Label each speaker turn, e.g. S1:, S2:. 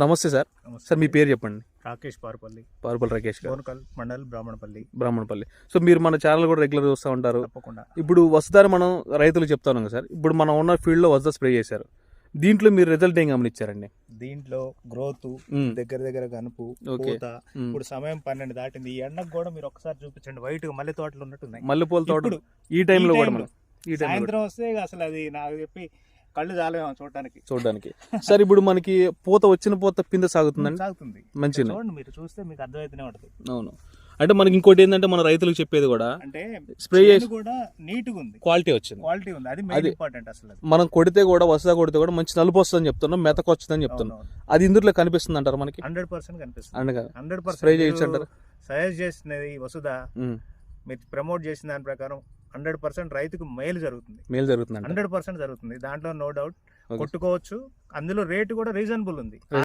S1: నమస్తే sir. Sir మీ పేరు చెప్పండి.
S2: రాకేష్ పారుపల్లి.
S1: పారుపల్లి రాకేష్ గారు.
S2: మండల్ బ్రాహ్మణపల్లి.
S1: బ్రాహ్మణపల్లి. సో మీరు మన ఛానల్ కూడా రెగ్యులర్ చూస్తూ ఉంటారు.
S2: తప్పకుండా.
S1: ఇప్పుడు వసుదారి మనం రైతులకు చెప్తా ఉన్నాం సార్. ఇప్పుడు మనం ఉన్న ఫీల్డ్లో వసుదా స్ప్రే చేశారు. దీంట్లో మీరు రిజల్ట్ ఏం గమనించారండి?
S2: దీంట్లో గ్రోత్
S1: ఉమ్,
S2: దగ్గర దగ్గర కనుపు. పూత
S1: ఉమ్.
S2: ఇప్పుడు సమయం పన్నెండు దాటింది. ఈ ఎండకు కూడా మీరు ఒకసారి చూపించండి. వైట్ మల్లె తోటలు ఉన్నట్టున్నాయి.
S1: మల్లెపూల తోట
S2: ఇప్పుడు
S1: ఈ టైంలో కూడా. మనం ఈ
S2: సాయంత్రం వస్తే అసలు అది నాకు చెప్పి కళ్ళు చాలేమో చూడటానికి.
S1: చూడడానికి. సార్ ఇప్పుడు మనకి పూత వచ్చిన పూత పింద సాగుతుందండి?
S2: సాగుతుంది.
S1: మంచిగా
S2: చూడండి మీరు చూస్తే మీకు అర్థమవుతూనే ఉంటుంది.
S1: అవును. అంటే మనకి ఇంకోటి ఏంటంటే మన రైతులకు చెప్పేది కూడా
S2: అంటే
S1: స్ప్రే చేసి
S2: కూడా నీట్గా ఉంది.
S1: క్వాలిటీ వచ్చింది.
S2: క్వాలిటీ ఉంది. అది మెయిన్
S1: అది-
S2: ఇంపార్టెంట్ అసలు అది.
S1: మనం కొడితే కూడా వసదా కొడితే కూడా మంచి నలుపు వస్తుందని చెప్తున్నాం మెతకు వస్తుందని చెప్తున్నాం. అది ఇందులో కనిపిస్తుంది అంటారు మనకి?
S2: హండ్రెడ్ పర్సెంట్ కనిపిస్తుంది. హండ్రెడ్
S1: Spray చేయొచ్చు అంటారా?
S2: సజెస్ట్ చేసినది వసుధ.
S1: ఉమ్,
S2: మీరు ప్రమోట్ చేసిన దాని ప్రకారం హండ్రెడ్ పర్సెంట్ రైతుకు మేలు జరుగుతుంది.
S1: మేలు జరుగుతుందంట
S2: హండ్రెడ్ పర్సెంట్ జరుగుతుంది. దాంట్లో నో డౌట్. కొట్టుకోవచ్చు. అందులో రేటు కూడా రీజనబుల్ ఉంది.